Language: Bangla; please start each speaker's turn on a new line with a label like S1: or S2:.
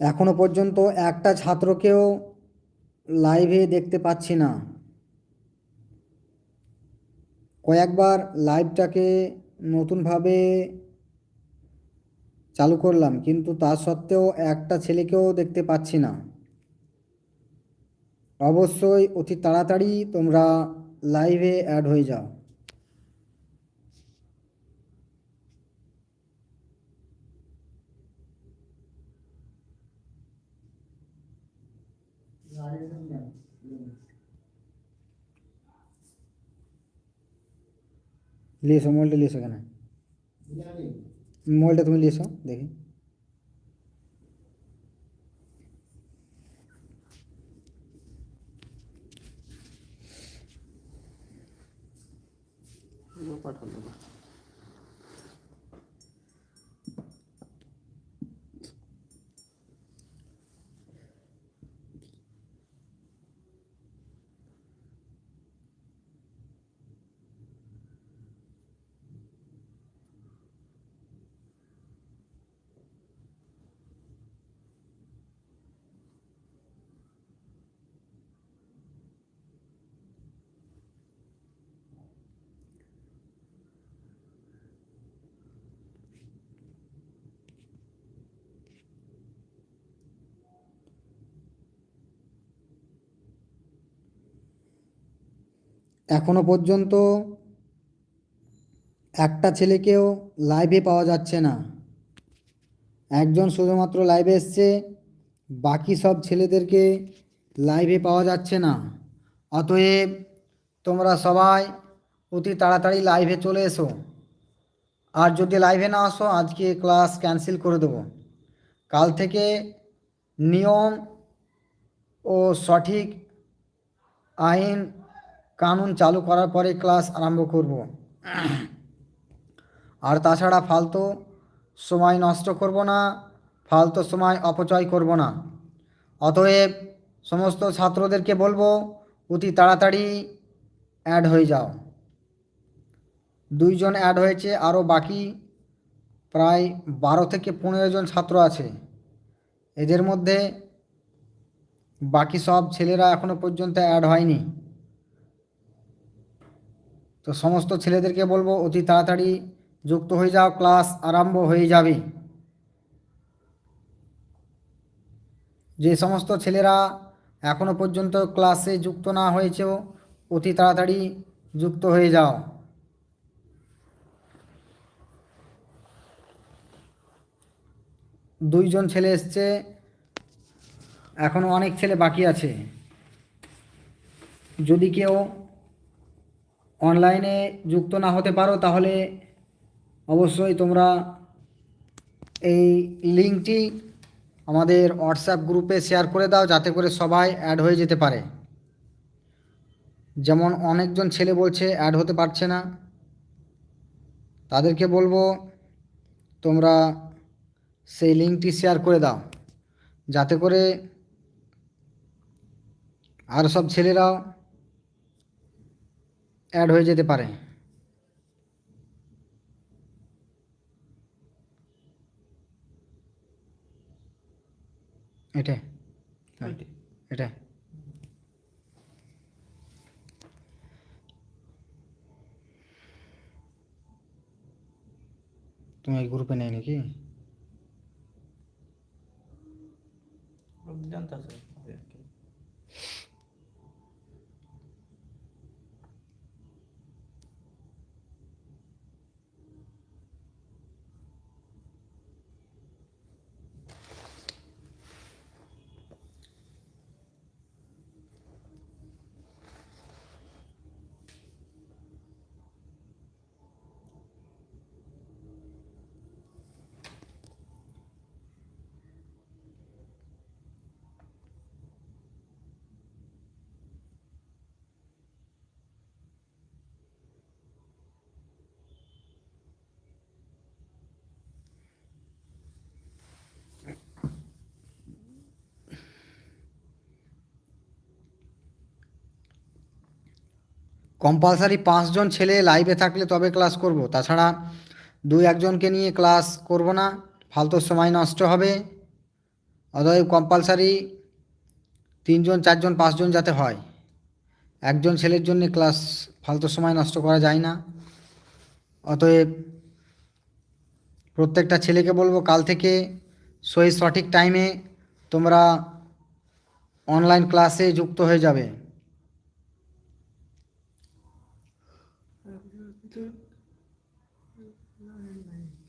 S1: এখনও পর্যন্ত একটা ছাত্রকেও লাইভে দেখতে পাচ্ছি না। কয়েকবার লাইভটাকে নতুনভাবে চালু করলাম, কিন্তু তা সত্ত্বেও একটা ছেলেকেও দেখতে পাচ্ছি না। অবশ্যই অতি তাড়াতাড়ি তোমরা লাইভে অ্যাড হয়ে যাও। নিয়ে এসো মোবাইলটা নিয়ে এসো কেন মোবাইলটা তুমি নিয়ে এখনও পর্যন্ত একটা ছেলেকেও লাইভে পাওয়া যাচ্ছে না। একজন শুধুমাত্র লাইভে এসছে, বাকি সব ছেলেদেরকে লাইভে পাওয়া যাচ্ছে না। অতএব তোমরা সবাই অতি তাড়াতাড়ি লাইভে চলে এসো। আর যদি লাইভে না আসো, আজকে ক্লাস ক্যান্সেল করে দেবো। কাল থেকে নিয়ম ও সঠিক আইন কানুন চালু করার পরে ক্লাস আরম্ভ করব। আর তাছাড়া ফালতু সময় নষ্ট করব না, ফালতু সময় অপচয় করব না। অতএব সমস্ত ছাত্রদেরকে বলব, অতি তাড়াতাড়ি অ্যাড হয়ে যাও। দুইজন অ্যাড হয়েছে আরও বাকি প্রায় বারো থেকে পনেরো জন ছাত্র আছে। এদের মধ্যে বাকি সব ছেলেরা এখনও পর্যন্ত অ্যাড হয়নি। তো সমস্ত ছেলেদেরকে বলব, অতি তাড়াতাড়ি যুক্ত হয়ে যাও, ক্লাস আরম্ভ হয়ে যাবে। যে সমস্ত ছেলেরা এখনও পর্যন্ত ক্লাসে যুক্ত না হয়েছেও, অতি তাড়াতাড়ি যুক্ত হয়ে যাও। দুইজন ছেলে এসছে এখনও অনেক ছেলে বাকি আছে। যদি কেউ অনলাইনে যুক্ত না হতে পারো, তাহলে অবশ্যই তোমরা এই লিঙ্কটি আমাদের হোয়াটসঅ্যাপ গ্রুপে শেয়ার করে দাও, যাতে করে সবাই অ্যাড হয়ে যেতে পারে। যেমন অনেকজন ছেলে বলছে অ্যাড হতে পারছে না। তাদেরকে বলব, তোমরা সেই লিঙ্কটি শেয়ার করে দাও। যাতে করে আর সব ছেলেরাও অ্যাড হয়ে যেতে পারে। এটাই। হ্যাঁ,
S2: ওইটাই।
S1: এটাই। তুমি এই গ্রুপে নেই নাকি?
S2: জানতেছে
S1: কম্পালসারি পাঁচজন ছেলে লাইভে থাকলে তবে ক্লাস করব। তাছাড়া দুই একজনকে নিয়ে ক্লাস করব না। ফালতু সময় নষ্ট হবে। অতএব কম্পালসারি তিনজন, চারজন, পাঁচজন যাতে হয়। একজন ছেলের জন্য ক্লাস ফালতু সময় নষ্ট করা যায় না। অতএব প্রত্যেকটা ছেলেকে বলব, কাল থেকে সেই সঠিক টাইমে তোমরা অনলাইন ক্লাসে যুক্ত হয়ে যাবে। normal.